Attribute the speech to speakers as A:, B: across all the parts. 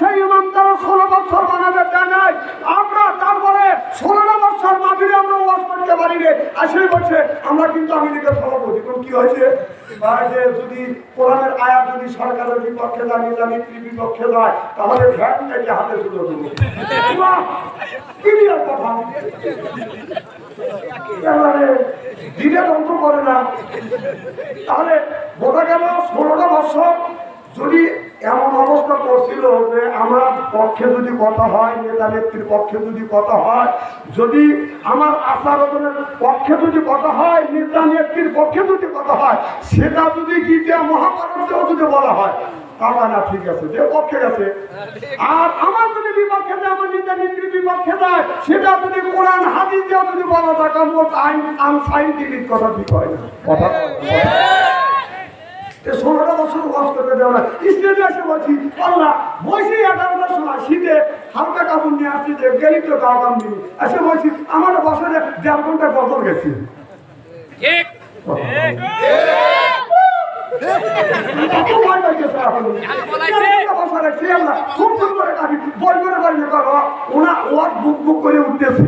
A: সেই ইমাম তারা ষোলো বছর বানাবে, তা নাই আমরা তারপরে ষোলোটা বছর মাহফিলে আমরা ওয়াজ করতে পারি আর সেই বলছে আমরা কিন্তু আমেরিকার সভাপতি। কোন কি হয়েছে? যে যদি কোরআনের আয়াত যদি সরকারের বিপক্ষে যায় নিজামিত্রীর বিপক্ষে যায় তাহলে ভ্যাট থেকে হাতে তুলে দেবো। বাহ! কথা এবারে দিনে বন্ধ করে না। তাহলে বোঝা গেল ষোলোটা বছর যদি এমন অবস্থা করছিল যে আমার পক্ষে যদি কথা হয়, নেতা নেত্রীর পক্ষে যদি কথা হয়, যদি আমার আচারণের পক্ষে যদি কথা হয়, নেতা নেত্রীর পক্ষে যদি কথা হয়, সেটা যদি গীতা মহাভারতেও যদি বলা হয়, তাহলে না ঠিক আছে, যে পক্ষে গেছে। আর আমার যদি বিপক্ষে দেয় আমার নেতা নেত্রীর বিপক্ষে দেয় সেটা যদি কোরআন হাদিস দিয়ে যদি বলা যায় কারণ আইন কথা ঠিক হয় না। কথা ষোলোটা বছর ওয়াজ করতে দেওয়া না স্টেজে এসে বলছি আল্লাহ বসে এগারোটার সময় শীতে হালকা কাপড় নিয়ে আসছি যে গেলি তো কাম দিই এসে বলছি আমার বছরে দেড় ঘণ্টা বদল গেছি
B: ঠিক
A: খুব কাটি বই করে করো ওনা ওয়াজ বুক বুক করে উঠতেছে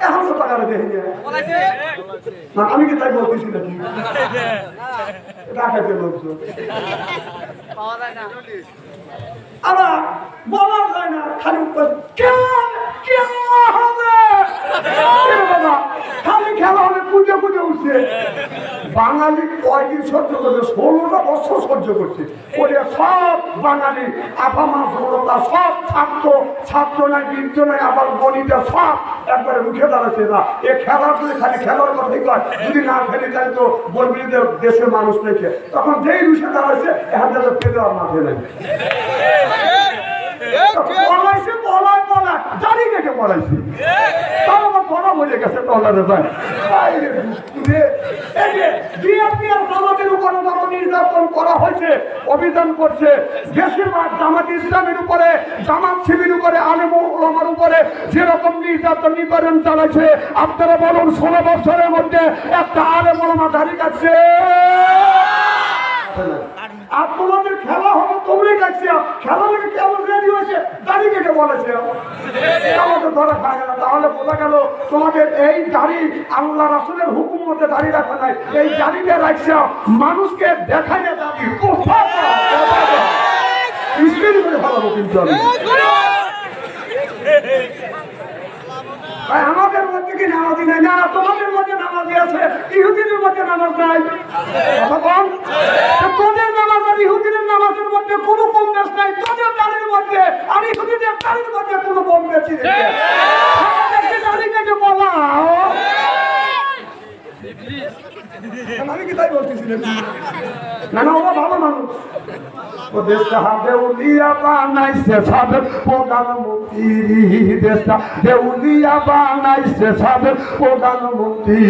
A: এখন তো টাকা দেখি না আমি কি তাই বলতেছি নাকি? বলছো? আবার বলা যায় না খালি কেন কেন হবে? বাবা, খালি খেলা উঠছে। বাঙালি কয়দিন সহ্য করছে ষোলোটা বছর সহ্য করছে। ওরে সব বাঙালি আপামা ষোলোটা সব ছাত্র ছাত্র নাই নাই, আবার গণিতে সব একবারে দাঁড়াচ্ছে না। এ খেলার যদি খালি খেলার কথাই কয়। যদি না খেলি তাই তো যে দেশের মানুষ দেখে তখন যেই রুষে দাঁড়াচ্ছে, এখন যাতে পেলে আর মাঠে নাই। পলায় পলায়। জানি কেটে পলাইছি। তাও আমার পড়া বলে গেছে টলারে জামাতের উপরে যত নির্যাতন করা হয়েছে অভিযান করছে বেশিরভাগ জামাত ইসলামের উপরে জামাত শিবির উপরে আলেম ওলামার উপরে যেরকম নির্যাতন নিবারণ চালাচ্ছে আপনারা বলুন ষোলো বছরের মধ্যে একটা আলেম দাঁড়িয়ে যাচ্ছে আর তোমাদের খেলা হলো তোমরাই দেখছি। খেলা লেগে কেমন রেডি হয়েছে? দাড়ি কেটে বলেছে। আমাকে ধরা খায় না, তাহলে বোঝা গেল তোমাদের এই দাড়ি আল্লাহ রাসুলের হুকুম মতে দাড়ি রাখা নাই। এই দাড়িটা রাখছে, মানুষকে দেখাই না করে ফেলাবো কিন্তু আমি। আমাদের মধ্যে কি নামাজি নাই? না তোমাদের মধ্যে নামাজি আছে, ইহুদিদের মধ্যে নামাজ নাই বল? তো তোদের নামাজ আর ইহুদিদের নামাজের মধ্যে কোনো কংগ্রেস নাই তোদের দাঁড়ির মধ্যে আর ইহুদিদের দাঁড়ির মধ্যে কোনো কংগ্রেস দাঁড়িয়ে নেই। বলা আমি কি তাই বলতেছি? না না ওরা ভালো মানুষ। ও দেশটা দেউলিয়া বানাইছে সব প্রধানমন্ত্রী। দেশটা দেউলিয়া বানাইছে সব প্রধানমন্ত্রী।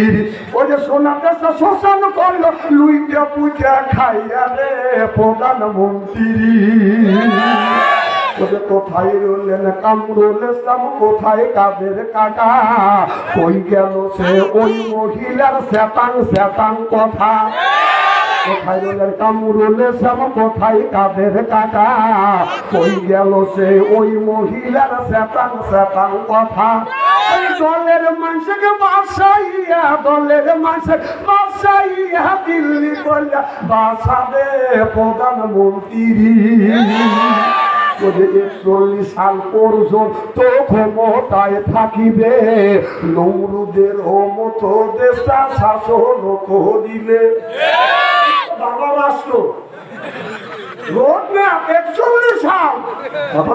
A: ও যে সোনা শোষণ করল লুইতে পুজা খাইয়া রে প্রধানমন্ত্রী। কোথায় রইলেন? কামরুল ইসলাম কোথায়? কাদের কাটা কই গেল সে ওই মহিলার শ্যাতাং শ্যাতাং কথা। কোথায় রইলেন? কামরুল ইসলাম কোথায়? কাদের কাটা কই গেল সে ওই মহিলার শ্যাতাং শ্যাতাং কথা। দলের মানুষকে বাসাইয়া দলের মানুষের বাসাইয়া দিল্লি বললা বাসাবে প্রধানমন্ত্রী। একচল্লিশ সাল পর্যন্ত ক্ষমতায় থাকিবে নৌরুদের ও মতো দেশটা শাসন করিলে। বাবা রোড ম্যাপ একচল্লিশ সাল। কথা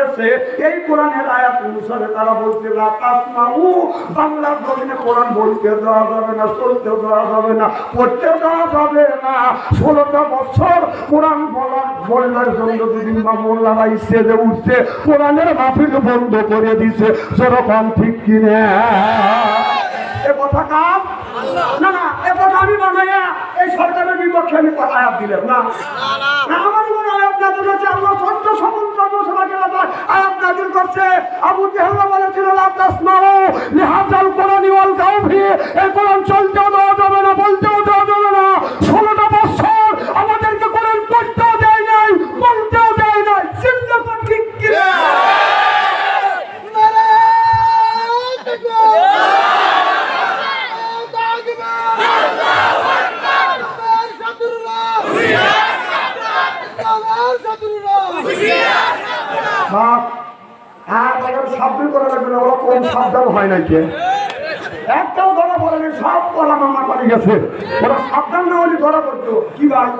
A: দেশে এই কোরআনের আয়াত অনুসারে তারা বলছে উ বাংলার জমিনে কোরআন বলতে দেওয়া যাবে না, চলতে দেওয়া যাবে না, পড়তে দেওয়া যাবে না। ষোলোটা বছর কোরআন বলার বলার জন্য যদি মোল্লারা স্টেজে উঠছে, কোরআনের মাহফিল বন্ধ করে দিছে যেরকম ঠিক কিনে? এ কথা কাম না না, এ কথা বিপক্ষে আমি আয়াত না। আমার মনে আয়াত নাজিল করছে। আবু চলতেও যাবে না, বলতেও না। ষোলোটা বছর আমাদেরকে কোরআন পড়তেও দেয় নাই বলতেও দেয় নাই চিন্তা কর ঠিক কিনা বাপ আর ওদের সাবধান করা লাগবে না ওরা কোন সাবধান হয় নাকি একটাও ধরা পড়েনি সব কলা মামা করে গেছে। ওরা সাবধান না হলে ধরা পড়তো। কি ভাই?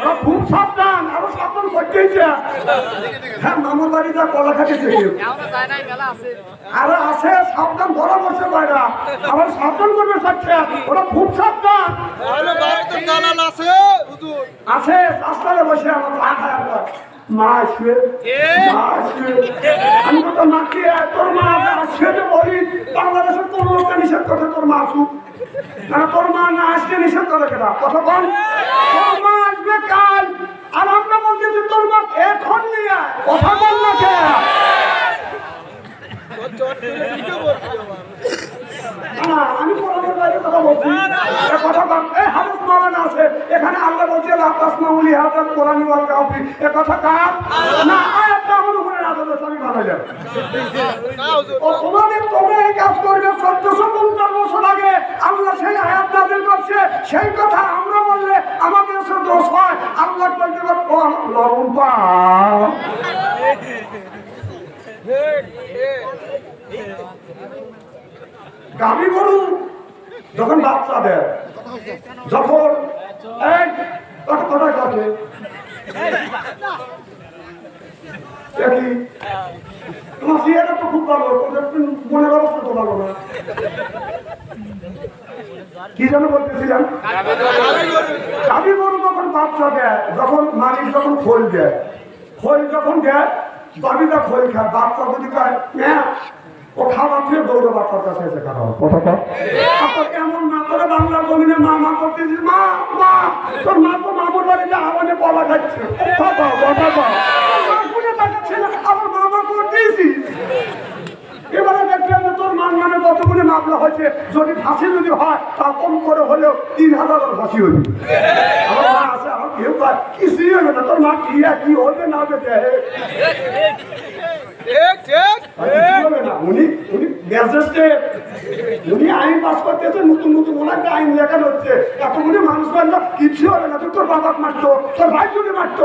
A: ওরা খুব সাবধান আরও সাবধান করতেইছে হ্যাঁ মামার বাড়ি যা কলা খাটেছে আরে আছে সাবধান ধরা পড়ছে বাইরা আবার সাবধান করবে চাচ্ছে ওরা খুব সাবধান। আছে রাস্তায় বসে আমার পা হয়। মা আসবে। মা আসবে। আমি তো মাকে তোর মা আসবে বলি। বাংলাদেশের কোন লোককে নিষেধ তোর মা না, তোর মা না আসলে কেনা? কথা বল। তোর মা আসবে কাল। আর আমরা তোর মা এখন নিয়ে কথা বল না আমি বাইরে কথা বলছি। কথা এই হাদিস মাওলানা আছে এখানে আল্লাহ বলছে, লা তাসমাউলি হাদাল কোরআনি ওয়াল কাফি এ কথা কার? না আয়াতটা আমার উপরে আমি ও, তোমাদের এই কাজ করবে চোদ্দশো পঞ্চাশ বছর আগে আল্লাহ সেই আয়াত নাজিল করছে, সেই কথা আমরা বললে আমাদের সে দোষ হয়। আল্লাহ বলতে পারব ও গরু যখন বাচ্চা দেয়, যখন তোমার সিয়াটা তো খুব ভালো মনের অবস্থা তো ভালো না। কি যেন বলতেছিলাম? গাভী গরু যখন বাচ্চা দেয় যখন মালিক যখন খোল দেয় খোল যখন দেয় গাভীটা খোল খায় বাচ্চা যদি খায় হ্যাঁ ও খাবার দিয়ে দৌড়ে বাচ্চার কাছে এসে খাওয়া কথা এমন না করে বাংলার জমিনে মা মা করতেছি মা মা, তোর মা তো মামুর বাড়িতে আওয়াজে কলা খাচ্ছে আবার মা হয়েছে। যদি ফাঁসি যদি হয়, তা কম করে হলেও তিন হাজার ফাঁসি হইবে। কিছুই হবে না। তোর মা কি কি হবে না উনি উনি উনি আইন পাস করতেছে নতুন নতুন ওনাকে আইন লেখানো হচ্ছে মানুষ কিছু হবে না তোর বাবা মারতো তোর ভাই মারতো।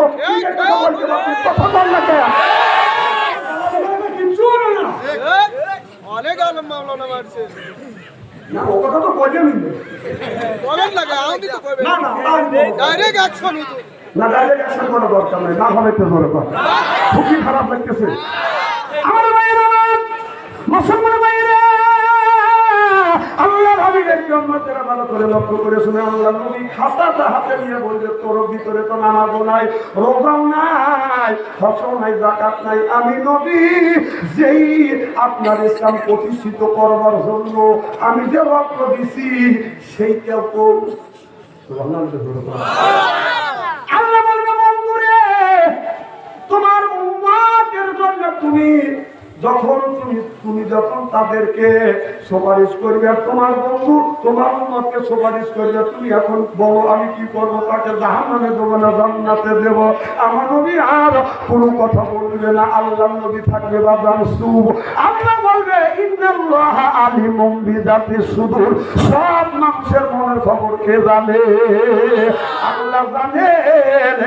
A: কথা বলতে পারবি কথা বল না কে? হবে না।
B: অনেক আলম মাওলানা মারছে।
A: না ও কথা তো
B: বলেন না আমি তো কইবে
A: না না
B: ডাইরেক্ট অ্যাকশন
A: না ডাইরেক্ট অ্যাকশন করা দরকার নেই না হলে তো ধরে খুবই খারাপ লাগতেছে। আমার মুসলমান ভাইয়েরা করে করে শুনে হাতে নিয়ে ভিতরে তো নাই ফসল আমি যেই আপনার প্রতিষ্ঠিত করবার জন্য আমি যে রক্ত দিছি তো আল্লাহ বলবে বন্ধুরে তোমার উম্মাদের জন্য তুমি যখন তুমি তুমি যখন তাদেরকে সুপারিশ করবে তোমার বন্ধু, তোমার উম্মতকে সুপারিশ করবে তুমি এখন বলো, আমি কি করব? তাকে জাহান্নামে দেবো না, জান্নাতে দেব? আমার নবী আর কোনো কথা বলবে না আল্লাহ নবী থাকবে বা সুব আল্লাহ বলবে, ইন্নাল্লাহ আলিমুম বিজাতি সুদূর। সব মানুষের মনের খবর কে জানে? আল্লাহ জানেন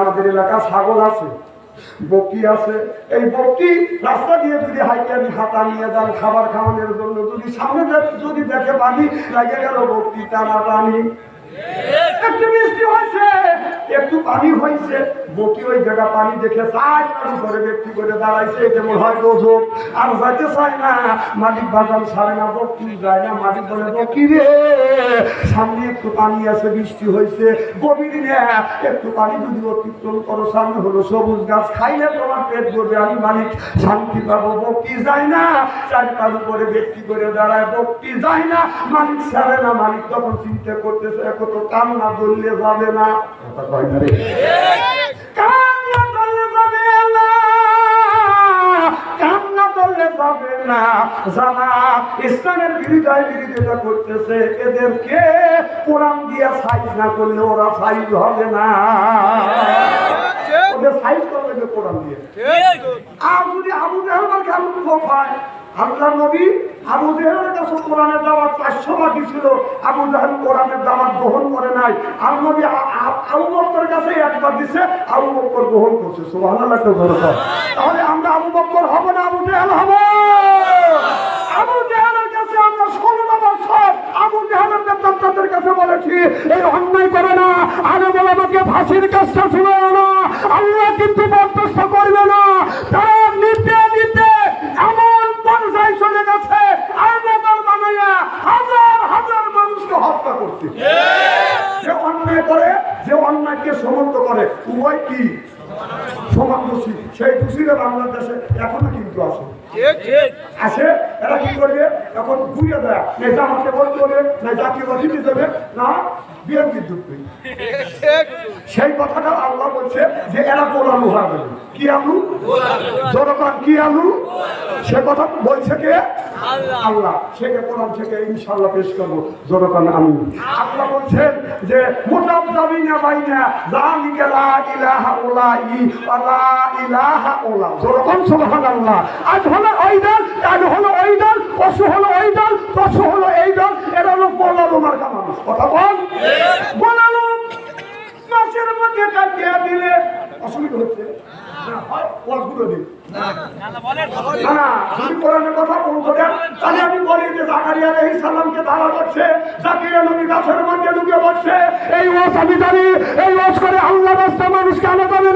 A: আমাদের এলাকা ছাগল আছে বকি আছে। এই বকি রাস্তা দিয়ে যদি হাইকে আমি হাতা নিয়ে যান, খাবার খাওয়ানোর জন্য যদি সামনে যদি দেখে পানি লাগে গেল বকি টানা টানি একটু বৃষ্টি হয়েছে। একটু পানি হয়েছে বকি ওই জায়গা পানি দেখে চাই পানি করে ব্যক্তি করে দাঁড়াইছে, এটা মনে হয় রোজক আর যাইতে চায় না, মালিক বাজান ছাড়ে না বকি যায় না, মালিক বলে বকি রে, সামনে একটু পানি আছে, বৃষ্টি হয়েছে, গভীর একটু পানি যদি অতিক্রম করো, সামনে হলো সবুজ গাছ, খাইলে তোমার পেট ভরবে, আমি মালিক, শান্তি পাবো বকি যায় না। চার পার উপরে ব্যক্তি করে দাঁড়ায় বকি যায় না। মালিক ছাড়ে না, মালিক তখন চিন্তা করতেছে কত কান্না ধরলে যাবে না। কয় না রে। না যারা ইসলামের বিরোধিতায় বিরোধিতা করতেছে এদেরকে কোরআন দিয়া সাইজ না করলে ওরা সাইজ হবে না। ওদের সাইজ করবে কোরআন দিয়ে। আর যদি আবু হয় আল্লাহ নবী আবু জাহেলের কাছে কোরআনের দাওয়াত চারশো বাকি ছিল। আবু জাহেল কোরআনের দাওয়াত গ্রহণ করে নাই। আর নবী আবু বক্কর কাছে একবার দিছে, আবু বক্কর গ্রহণ করছে। জোরে তাহলে আমরা আবু বক্কর হব না আবু জাহেল হব? আবু জাহেলের কাছে আমরা ষোলোটা বছর আবু জাহেলের নেতাদের কাছে বলেছি, এই অন্যায় করে না। আরে বলে, আমাকে ফাঁসির কাজটা শুনে না। আল্লাহ কিন্তু বরদাস্ত করবে না। তারা নিতে নিতে পর্যায়ে চলে গেছে। আইনাদার বানাইয়া হাজার হাজার মানুষকে হত্যা করছে। যে অন্যায় করে যে অন্যায়কে সমর্থ করে। উভয় কি? সমান দোষী। সেই দোষীরা বাংলাদেশে এখনও কিন্তু আছে। আসে এরা কি করবে? এখন ঘুরিয়ে দেয়। না জামাতে ভোট করবে না জাতীয় দেবে না বিএনপি ঢুকবে সেই কথাটা আল্লাহ বলছে যে এরা কি আলু? জনগণ কি আলু? সে কথা বলছে কে? আল্লাহ। সেকে কোরআন থেকে ইনশাল্লাহ পেশ করব। জনগণ আমি আল্লাহ বলছেন যে মোটাম দাবি না ভাই না জালিকা লা ইলাহা উলাই ওয়া লা ইলাহা উলা। জনগণ সুবহানাল্লাহ। আজ হলো ওই দল আজ হলো ওই দল পশু হলো ওই দল পশু হলো এই দল। এরা হলো গোলালু মার্কা মানুষ। কথা বল। মাছের মধ্যে কাটিয়ে অসুবিধা কথা এই ওয়াজ আমি জানি এই ওয়াজ করে আল্লাহ রাস্তা মানুষকে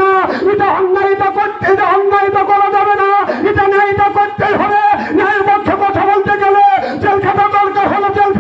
A: না। এটা অন্যায় করতে এটা করা যাবে না। এটা ন্যায় করতে হবে। ন্যায়ের কথা বলতে গেলে জেল দরকার হলো জেল